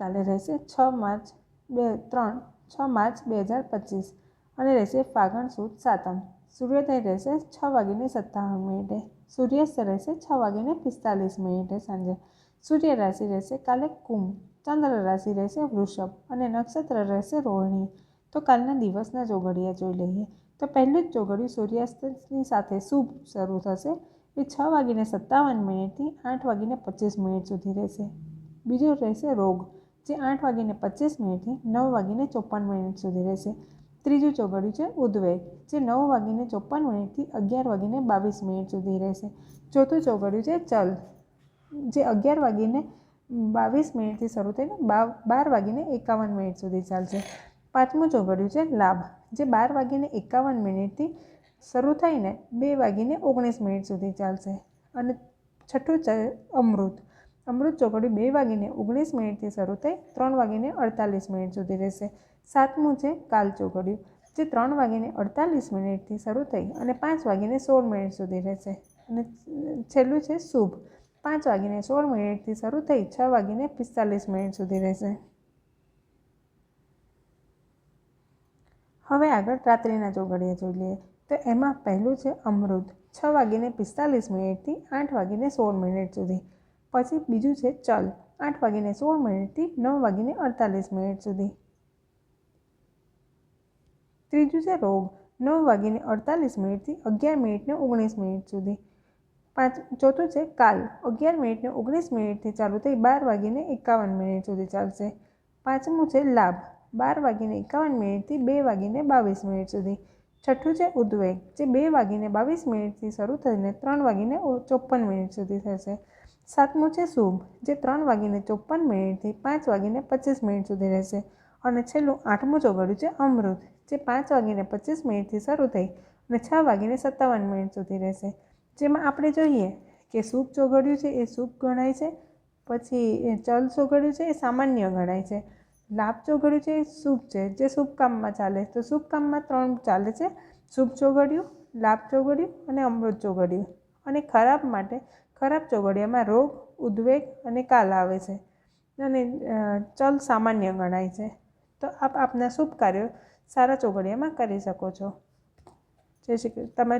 કાલે રહેશે છ માર્ચ બે, ત્રણ, છ માર્ચ બે હજાર પચીસ અને રહેશે ફાગણ સુદ સાતમ. સૂર્યોદય રહેશે છ વાગીને સત્તાવન મિનિટે. સૂર્યાસ્ત રહેશે છ વાગીને પિસ્તાલીસ મિનિટે સાંજે. સૂર્ય રાશિ રહેશે કાલે કુંભ, ચંદ્ર રાશિ રહેશે વૃષભ અને નક્ષત્ર રહેશે રોહિણી. તો કાલના દિવસના જોગડિયા જોઈ લઈએ. તો પહેલું જ જોગડિયું સૂર્યાસ્તની સાથે શુભ શરૂ થશે. એ છ વાગીને સત્તાવન મિનિટથી આઠ વાગીને પચીસ મિનિટ સુધી રહેશે. બીજું રહેશે રોગ. જે આઠ વાગીને પચીસ મિનિટથી નવ વાગીને ચોપન મિનિટ સુધી રહેશે. ત્રીજું ચોગડિયું છે ઉદ્વેગ, જે નવ વાગીને ચોપન મિનિટથી અગિયાર વાગીને બાવીસ મિનિટ સુધી રહેશે. ચોથું ચોગડ્યું છે ચલ, જે અગિયાર વાગીને બાવીસ મિનિટથી શરૂ થઈને બાર વાગીને એકાવન મિનિટ સુધી ચાલશે. પાંચમું ચોઘડિયું છે લાભ, જે બાર વાગીને એકાવન મિનિટથી શરૂ થઈને બે વાગીને ઓગણીસ મિનિટ સુધી ચાલશે. અને છઠ્ઠું છે અમૃત અમૃત ચોકડી બે વાગીને ઓગણીસ મિનિટથી શરૂ થઈ ત્રણ વાગીને અડતાલીસ મિનિટ સુધી રહેશે. સાતમું છે કાલ ચોઘડિયું જે ત્રણ વાગીને અડતાલીસ મિનિટથી શરૂ થઈ અને પાંચ વાગીને સોળ મિનિટ સુધી રહેશે. અને છેલ્લું છે શુભ, પાંચ વાગીને સોળ મિનિટથી શરૂ થઈ છ વાગીને પિસ્તાલીસ મિનિટ સુધી રહેશે. હવે આગળ રાત્રિના ચોઘડીએ જોઈ લઈએ તો એમાં પહેલું છે અમૃત, છ વાગીને પિસ્તાલીસ મિનિટથી આઠ વાગીને સોળ મિનિટ સુધી. પછી બીજું છે ચલ, આઠ વાગીને સોળ મિનિટથી નવ વાગીને અડતાલીસ મિનિટ સુધી. ત્રીજું છે રોગ, નવ વાગીને અડતાલીસ મિનિટથી અગિયાર મિનિટને ઓગણીસ મિનિટ સુધી. પાંચ, ચોથું છે કાલ, અગિયાર મિનિટને ઓગણીસ મિનિટથી ચાલુ થઈ બાર વાગીને એકાવન મિનિટ સુધી ચાલશે. પાંચમું છે લાભ, બાર વાગીને એકાવન મિનિટથી બે વાગીને બાવીસ મિનિટ સુધી. છઠ્ઠું છે ઉદ્વેગ, જે બે વાગીને બાવીસ મિનિટથી શરૂ થઈને ત્રણ વાગીને ચોપન મિનિટ સુધી થશે. સાતમું છે શુભ, જે ત્રણ વાગીને ચોપન મિનિટથી પાંચ વાગીને પચીસ મિનિટ સુધી રહેશે. અને છેલ્લું આઠમું ચોગડ્યું છે અમૃત, જે પાંચ વાગીને પચીસ મિનિટથી શરૂ થઈ અને છ વાગીને સત્તાવન મિનિટ સુધી રહેશે. જેમાં આપણે જોઈએ કે શુભ ચોગડ્યું છે એ શુભ ગણાય છે, પછી ચલ ચોઘડિયું છે એ સામાન્ય ગણાય છે. લાભ ચોઘડિયું છે એ શુભ છે, જે શુભ કામમાં ચાલે. તો શુભ કામમાં ત્રણ ચાલે છે, શુભ ચોઘડિયું લાભ ચોઘડિયું અને અમૃત ચોગડ્યું. અને ખરાબ માટે ખરાબ ચોઘડિયામાં રોગ, ઉદ્વેગ અને કાલ આવે છે. અને ચલ સામાન્ય ગણાય છે. તો આપ આપના શુભ કાર્યો સારા ચોઘડિયામાં કરી શકો છો. જય શ્રી તમે